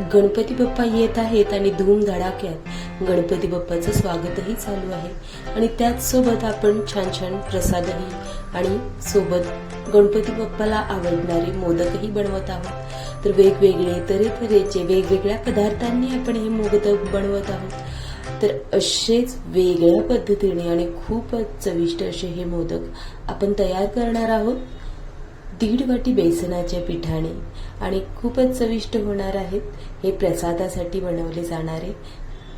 गणपती बाप्पा येत आहेत आणि धूमधडाक्यात गणपती बाप्पाचं स्वागतही चालू आहे. आणि त्याचसोबत आपण छान छान प्रसादही आणि सोबत गणपती बाप्पाला आवडणारे मोदकही बनवत आहोत. तर वेगवेगळे तऱ्हेतऱ्हेचे वेगवेगळ्या पदार्थांनी आपण हे मोदक बनवत आहोत. तर असेच वेगळ्या पद्धतीने आणि खूपच चविष्ट असे हे मोदक आपण तयार करणार आहोत. दीड वाटी बेसनाच्या पिठाने आणि खूपच चविष्ट होणार आहेत हे प्रसादासाठी बनवले जाणारे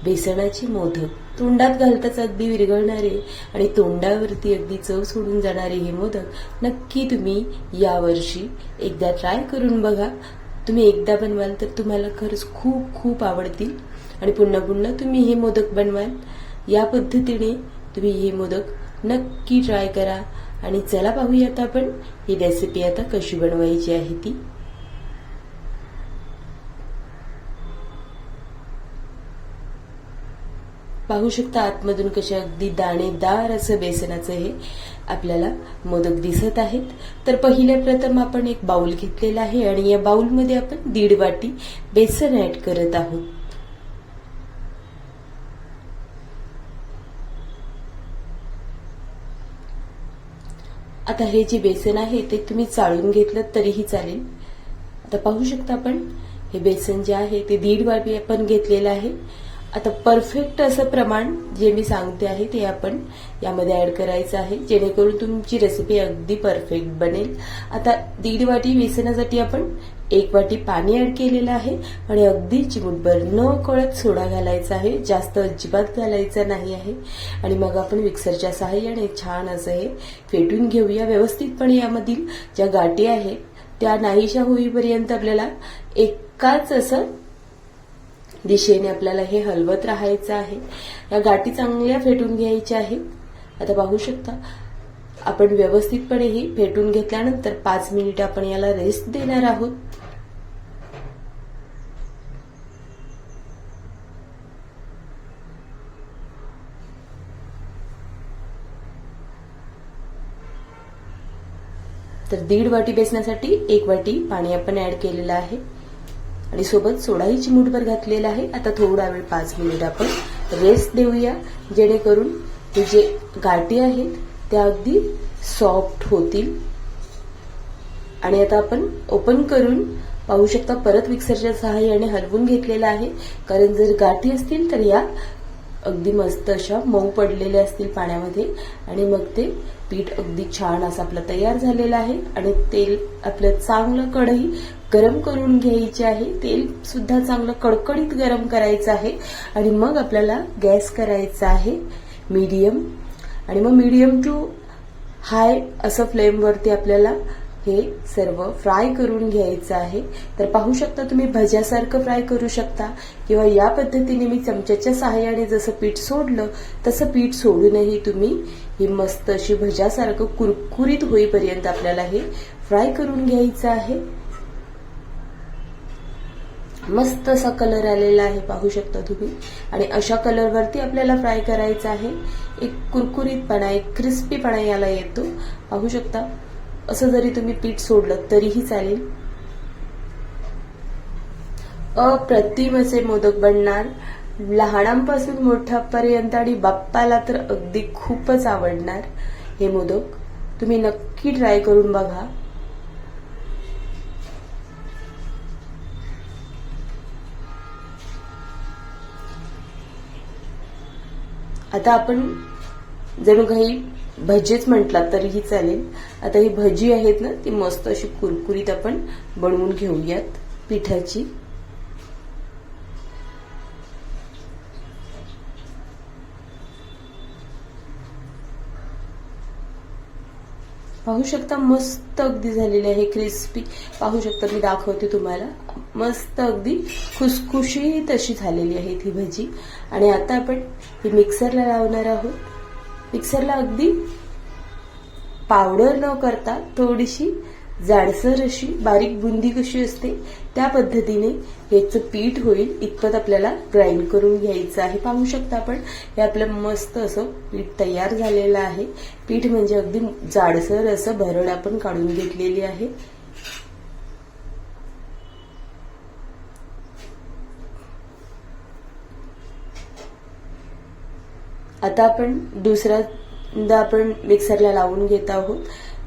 बेसनाचे मोदक. तोंडात घालताच अगदी विरघळणारे आणि तोंडावरती अगदी चव सोडून जाणारे हे मोदक नक्की तुम्ही यावर्षी एकदा ट्राय करून बघा. तुम्ही एकदा बनवाल तर तुम्हाला खरंच खूप खूप आवडतील. आणि पुन्हा पुन्हा तुम्ही हे मोदक बनवाल. या पद्धतीने तुम्ही हे मोदक नक्की ट्राय करा. आणि चला पाहूयात आपण ही रेसिपी आता कशी बनवायची आहे ती. पाहू शकता आतमधून कसे अगदी दाणेदार असं बेसनाचं हे आपल्याला मोदक दिसत आहेत. तर पहिल्या प्रथम आपण एक बाउल घेतलेला आहे आणि या बाउलमध्ये आपण दीड वाटी बेसन ऍड करत आहोत. आता हे जे बेसन आहे ते तुम्ही चाळून घेतलं तरीही चालेल. आता पाहू शकता आपण हे बेसन जे आहे ते दीड वाटी आपण घेतलेलं आहे. आता परफेक्ट असं प्रमाण जे मी सांगते आहे ते आपण यामध्ये ऍड करायचं आहे. जेणेकरून तुमची रेसिपी अगदी परफेक्ट बनेल. आता दीड वाटी बेसनासाठी आपण एक वाटी पाणी ऍड केलेलं आहे. आणि अगदी चिमूटभर न कळत सोडा घालायचा आहे. जास्त अजिबात घालायचा नाही आहे. आणि मग आपण मिक्सरच्या सहाय्याने छान असं हे फेटून घेऊया व्यवस्थितपणे यामधील ज्या गाठी आहेत त्या नाहीशा होईपर्यंत आपल्याला एकाच असं दिशेने आपल्याला हे हलवत राहायचं आहे. या गाठी चांगल्या फेटून घ्यायच्या आहेत. आता पाहू शकता आपण व्यवस्थितपणे ही फेटून घेतल्यानंतर पाच मिनिट आपण याला रेस्ट देणार आहोत. तर दीड वाटी बेसण्यासाठी एक वाटी पाणी आपण ऍड केलेलं आहे. आणि सोबत सोडाही चिमूटभर घातलेला आहे. आता थोडा वेळ पाच मिनिट आपण रेस्ट देऊया. जेणेकरून हे जे गाठी आहेत त्या अगदी सॉफ्ट होतील. आणि आता आपण ओपन करून पाहू शकता परत मिक्सरच्या सहाय्याने हलवून घेतलेला आहे. कारण जर गाठी असतील तर या अगदी मस्त अशा मऊ पडलेल्या असतील पाण्यामध्ये. आणि मग ते पीठ अगदी छान असं आपलं तयार झालेलं आहे. आणि तेल आपलं चांगलं कढई गरम करून घ्यायचे आहे. तेल सुद्धा चांगलं कडकडीत गरम करायचं आहे. आणि मग आपल्याला गॅस करायचा आहे. मीडियम. आणि मग मीडियम टू हाय असं फ्लेमवरती आपल्याला हे सर्व फ्राय करून घ्यायचं आहे. तर पाहू शकता तुम्ही भज्यासारखं फ्राय करू शकता किंवा या पद्धतीने मी चमच्याच्या सहाय्याने जसं पीठ सोडलं तसं पीठ सोडूनही तुम्ही ही मस्त अशी भज्यासारखं कुरकुरीत होईपर्यंत आपल्याला हे फ्राय करून घ्यायचं आहे. मस्त असा कलर आलेला आहे पाहू शकता तुम्ही. आणि अशा कलरवरती आपल्याला फ्राय करायचा आहे. एक कुरकुरीतपणा एक क्रिस्पीपणा याला येतो. पाहू शकता. असं जरी तुम्ही पीठ सोडलं तरीही चालेल. अप्रतिम असे मोदक बनणार. लहानांपासून मोठ्यापर्यंत आणि बाप्पाला तर अगदी खूपच आवडणार हे मोदक. तुम्ही नक्की ट्राय करून बघा. आता आपण जणू काही भजीच म्हटलात तरीही चालेल. आता ही भजी आहेत ना ती मस्त अशी कुरकुरीत आपण बनवून घेऊयात पिठाची. पाहू शकता मस्त अगदी झालेली आहे क्रिस्पी पाहू शकता मी दाखवते तुम्हाला. मस्त अगदी खुसखुशीत अशी झालेली आहे ती भजी. आणि आता आपण ही मिक्सरला लावणार आहोत. मिक्सरला अगदी पावडर न करता थोडीशी जाडसर अशी बारीक बुंदी कशी असते त्या पद्धतीने ह्याचं पीठ होईल इतपत आपल्याला ग्राइंड करून घ्यायचं आहे. पाहू शकता आपण हे आपलं मस्त असं पीठ तयार झालेलं आहे. पीठ म्हणजे अगदी जाडसर असं भरड आपण काढून घेतलेली आहे. आता आपण दुसऱ्यांदा आपण मिक्सरला लावून घेत आहोत.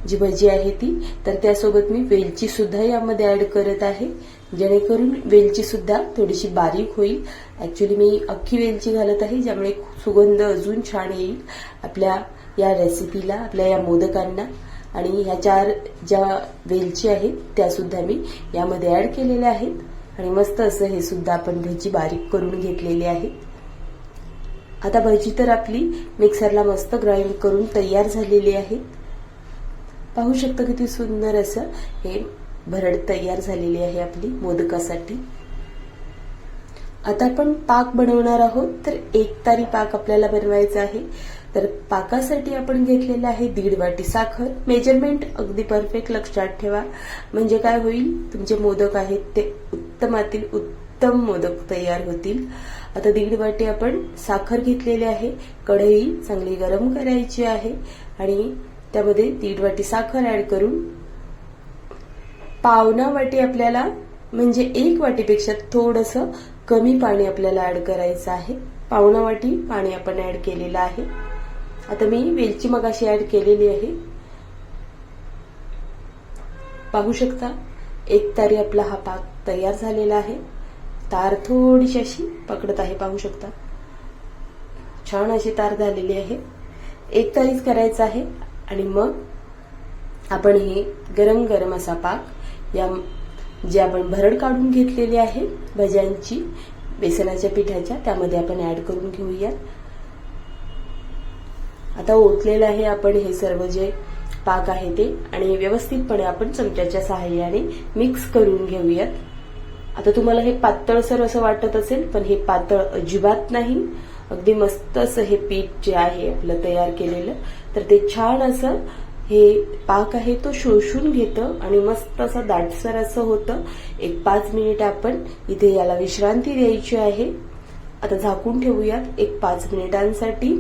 जी भजी आहे ती. तर त्यासोबत मी वेलची सुद्धा यामध्ये ऍड करत आहे. जेणेकरून वेलची सुद्धा थोडीशी बारीक होईल. ऍक्च्युली मी अख्खी वेलची घालत आहे ज्यामुळे सुगंध अजून छान येईल आपल्या या रेसिपीला आपल्या या मोदकांना. आणि ह्या चार ज्या वेलची आहेत त्या सुद्धा मी यामध्ये ऍड केलेल्या आहेत. आणि मस्त असं हे सुद्धा आपण भजी बारीक करून घेतलेली आहे आता भजी तर आपली मिक्सरला मस्त ग्राइंड करून तयार झालेली आहे. पाहू शकता किती सुंदर असं हे भरड तयार झालेली आहे आपली मोदकासाठी. आता आपण पाक बनवणार आहोत. तर एक तारी पाक आपल्याला बनवायचा आहे. तर पाकासाठी आपण घेतलेलं आहे दीड वाटी साखर. मेजरमेंट अगदी परफेक्ट लक्षात ठेवा. म्हणजे काय होईल? तुमचे मोदक आहेत ते उत्तमातील उत्तम मोदक तयार होतील. आता दीड वाटी आपण साखर घेतलेली आहे. कढई चांगली गरम करायची आहे. आणि त्यामध्ये दीड वाटी साखर ऍड करून पावना वाटी आपल्याला म्हणजे एक वाटीपेक्षा थोडस कमी पाणी आपल्याला ऍड करायचं आहे. पावणा वाटी पाणी आपण ऍड केलेलं आहे. आता मी वेलची मगाशी ऍड केलेली आहे. पाहू शकता एक तारी आपला हा पाक तयार झालेला आहे. तार थोडीशी अशी पकडत आहे पाहू शकता. छान अशी तार झालेली आहे. एक तारीच करायचं आहे आणि मग आपण हे गरम गरम असा पाक या जे आपण भरड काढून घेतलेली आहे भज्यांची बेसनाच्या पिठाच्या त्यामध्ये आपण ऍड करून घेऊया आता ओतलेलं आहे आपण हे सर्व जे पाक आहे ते आणि व्यवस्थितपणे आपण चमच्याच्या सहाय्याने मिक्स करून घेऊयात. आता तुम्हाला हे पातळसर असं वाटत असेल पण हे पातळ अजिबात नाही. अगदी मस्त असं हे पीठ जे आहे आपलं तयार केलेलं तर ते छान असं हे पाक आहे तो शोषून घेतं आणि मस्त असं दाटसर असं होतं. एक पाच मिनिट आपण इथे याला विश्रांती द्यायची आहे. आता झाकून ठेवूयात एक पाच मिनिटांसाठी.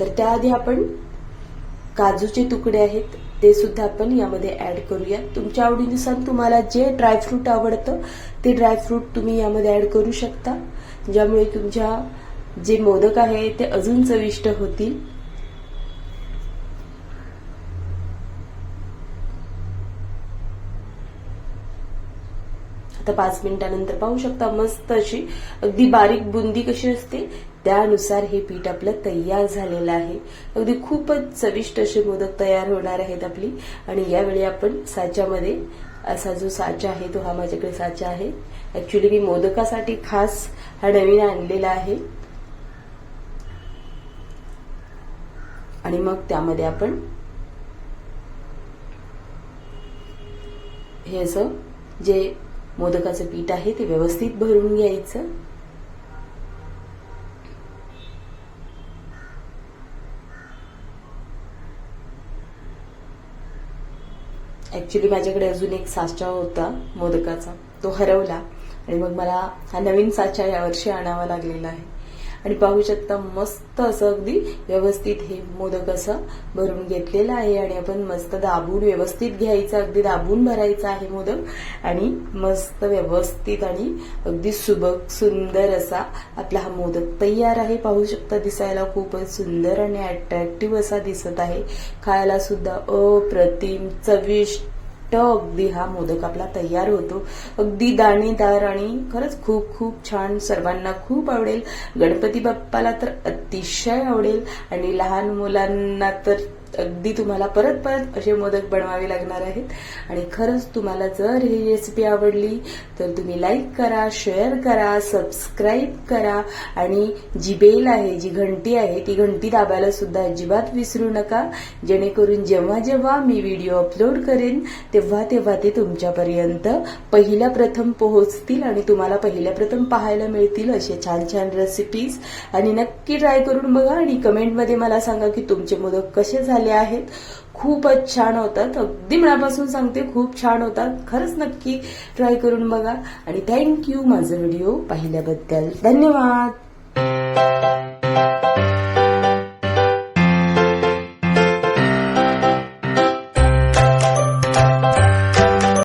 तर त्याआधी आपण काजूचे तुकडे आहेत. ते सुद्धा आपण यामध्ये ऍड करूया तुमच्या आवडीनुसार तुम्हाला जे ड्रायफ्रूट आवडतं ते ड्रायफ्रूट तुम्ही यामध्ये ऍड करू शकता. ज्यामुळे तुमच्या जे मोदक आहे ते अजून चविष्ट होतील. आता पाच मिनिटानंतर पाहू शकता मस्त अशी अगदी बारीक बुंदी कशी असते त्यानुसार हे पीठ आपलं तयार झालेलं आहे. अगदी खूपच चविष्ट असे मोदक तयार होणार आहेत आपली. आणि यावेळी आपण साच्यामध्ये असा जो साचा आहे तो हा माझ्याकडे साचा आहे. ऍक्च्युली मी मोदकासाठी खास हा नवीन आणलेला आहे. आणि मग त्यामध्ये आपण हे असं जे मोदकाचं पीठ आहे ते व्यवस्थित भरून घ्यायचं. ऍक्च्युली माझ्याकडे अजून एक साचा होता मोदकाचा. तो हरवला. आणि मग मला हा नवीन साचा यावर्षी आणावा लागलेला आहे. आणि पाहू शकता मस्त असं अगदी व्यवस्थित हे मोदक असं भरून घेतलेलं आहे आणि आपण मस्त दाबून व्यवस्थित घ्यायचं अगदी दाबून भरायचं आहे मोदक. आणि मस्त व्यवस्थित आणि अगदी सुबक सुंदर असा आपला हा मोदक तयार आहे. पाहू शकता दिसायला खूपच सुंदर आणि अट्रॅक्टिव्ह असा दिसत आहे. खायला सुद्धा अप्रतिम चविष्ट अगदी हा मोदक आपला तयार होतो. अगदी दाणेदार आणि खरंच खूप खूप छान सर्वांना खूप आवडेल. गणपती बाप्पाला तर अतिशय आवडेल. आणि लहान मुलांना तर अगदी तुम्हाला परत परत असे मोदक बनवावे लागणार आहेत. आणि खरंच तुम्हाला जर ही रेसिपी आवडली तर तुम्ही लाईक करा शेअर करा सबस्क्राईब करा. आणि जी बेल आहे जी घंटी आहे ती घंटी दाबायला सुद्धा अजिबात विसरू नका. जेणेकरून जेव्हा जेव्हा मी व्हिडिओ अपलोड करेन तेव्हा तेव्हा ते तुमच्यापर्यंत पहिल्या प्रथम पोहोचतील आणि तुम्हाला पहिल्या प्रथम पाहायला मिळतील असे छान छान रेसिपीज आणि नक्की ट्राय करून बघा आणि कमेंटमध्ये मला सांगा की तुमचे मोदक कसे झाले. आहेत. खूपच छान होतात. अगदी मनापासून सांगते खूप छान होतात. खरंच नक्की ट्राय करून बघा. आणि थँक्यू माझा व्हिडिओ पाहिल्याबद्दल. धन्यवाद.